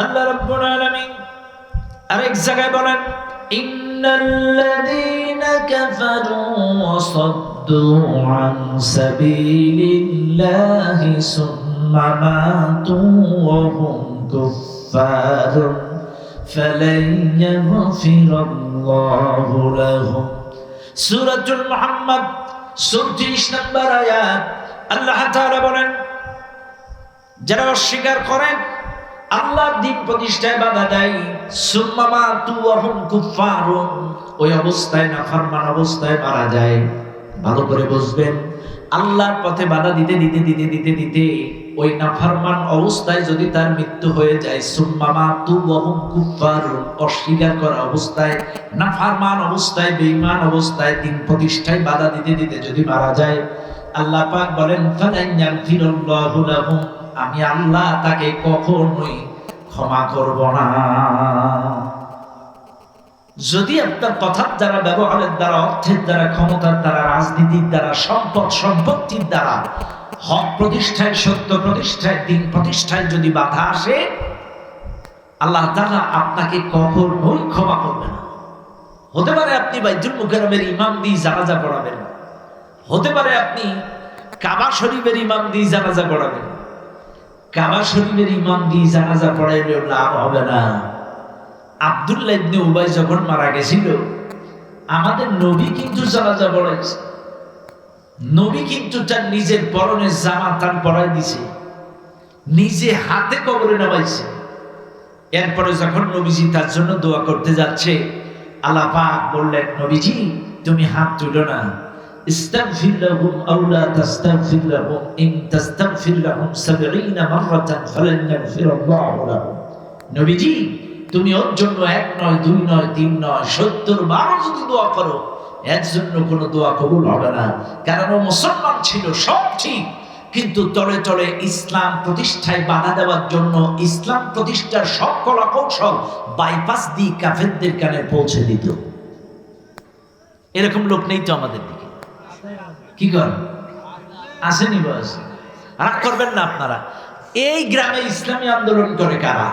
আল্লাহ রাব্বুল আলামিন আরেক জায়গায় বলেন, ইন্নাল্লাযীনা কাফারু ওয়া সাদ্দু আন সাবিলিল্লাহি সুম্মা মাতু ওয়া হুম কুফফারুন ফালান ইয়াগফিরাল্লাহু লাহুম। সূরাতুল মুহাম্মদ 34 নম্বর আয়াত, আল্লাহ তাআলা বলেন, যারা অস্বীকার করেন আল্লাহর দিন প্রতিষ্ঠায় বাধা দেয় সুম্মামা তু অহম ওই অবস্থায় না ফরমান অবস্থায় মারা যায়। ভালো করে বুঝবেন, আল্লাহর পথে বাধা দিতে দিতে দিতে দিতে দিতে ওই নাফরমান অবস্থায় যদি তার মৃত্যু হয়ে যায় সুম্মামা তু অহম কুফারুন অস্বীকার করা অবস্থায়, নাফরমান অবস্থায়, বেঈমান অবস্থায় দিন প্রতিষ্ঠায় বাধা দিতে দিতে যদি মারা যায়, আল্লাহ পাক বলেন ফালান ইয়াগফিরুল্লাহু লাহুম। আমি আল্লাহ তাকে কখনোই ক্ষমা করব না। যদি আপনার কথার দ্বারা, ব্যবহারের দ্বারা, অর্থের দ্বারা, ক্ষমতার দ্বারা, রাজনীতির দ্বারা, সম্পদ, সম্পত্তির দ্বারা, হক প্রতিষ্ঠায়, সত্য প্রতিষ্ঠায়, দিন প্রতিষ্ঠায় যদি বাধা আসে, আল্লাহ তাআলা আপনাকে কখনোই ক্ষমা করবে না। হতে পারে আপনি বাইতুল মুকাররমের ইমাম দিয়ে জানাজা পড়াবেন। হতে পারে আপনি কাবা শরীফের ইমাম দিয়ে জানাজা পড়াবেন। কাবা শরীফের ইমাম দিয়ে জানাজা পড়াইলেও লাভ হবে না। আব্দুল্লাহ ইবনে উবাই যখন মারা গেছিল, আমাদের নবী কিন্তু জানাজা পড়াইছে। নবী কিন্তু তার নিজের পরনে জামা তার পরাই দিছে। নিজে হাতে কবরে নামাইছে। এরপরে যখন নবীজি তার জন্য দোয়া করতে যাচ্ছে, আল্লাহ পাক বললেন, নবীজি, তুমি হাত তুলো না। استغفر لهم أو لا تستغفر لهم إن تستغفر لهم سبعين مرة فلن يغفر الله لهم নবীজি তুমি ওর জন্য এক নয় দুই নয় তিন নয় সত্তর বারো যদি দোয়া করো এর জন্য কোনো দোয়া কবুল হবে না কারণ ও মুসলমান ছিল সব ঠিক কিন্তু তলে তলে ইসলাম প্রতিষ্ঠায় বাধা দেওয়ার জন্য ইসলাম প্রতিষ্ঠার সব কলা কৌশল বাইপাস দিয়ে কাফেরদের কানে পৌঁছে দিত এরকম লোক নেই তো আমাদের দিকে কি করেন আসেনি বয়স? রাগ করবেন না আপনারা। এই গ্রামে ইসলামী আন্দোলন করে কারা?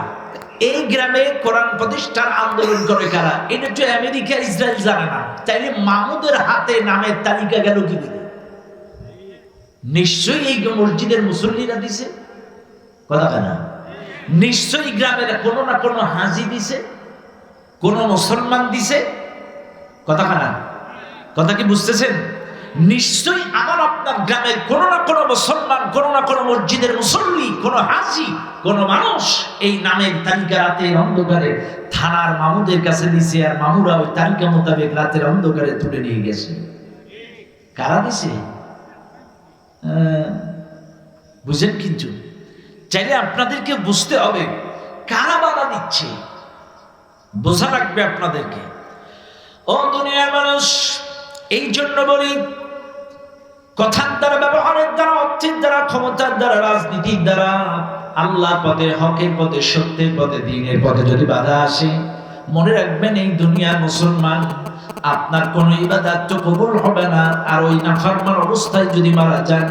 এই গ্রামে কোরআন প্রতিষ্ঠার আন্দোলন করে কারা? এটা তো আমেরিকা, ইসরায়েল জানে না। তাইলে মামুদের হাতে নামের তালিকা গেল কি করে নিশ্চয়ই এই মসজিদের মুসল্লিরা দিছে? কথা কেনা নিশ্চয়ই গ্রামের কোনো না কোনো হাজি দিছে? কোনো মুসলমান দিছে? কথা কেনা কথা কি বুঝতেছেন? নিশ্চয়ই আমার আপনার গ্রামের কোন না কোনো মুসলমান, কোন না কোনো মসজিদের মুসল্লি, কোন হাজি, কোন মানুষ এই নামের তালিকা রাতের অন্ধকারে থানার মামুদের কাছে দিছে আর মামুরা ওই তালিকা মোতাবেক রাতের অন্ধকারে তুলে নিয়ে গেছে। কারা দিছে বুঝেন কিন্তু, চাইলে আপনাদেরকে বুঝতে হবে কারা বাধা দিচ্ছে। বোঝা লাগবে আপনাদেরকে। ও দুনিয়ার মানুষ এই জন্য বলি, কথার দ্বারা, ব্যবহারের দ্বারা, অর্থের দ্বারা, ক্ষমতার দ্বারা, রাজনীতির দ্বারা, আল্লাহ পদে, হকের পদে, সত্যের পদে, দিনের পদে যদি বাধা আসে, মনে রাখবেন এই দুনিয়ার মুসলমান, আপনার কোনো ইবাদত কবুল হবে না, আর ওই না অবস্থায় যদি মারা যান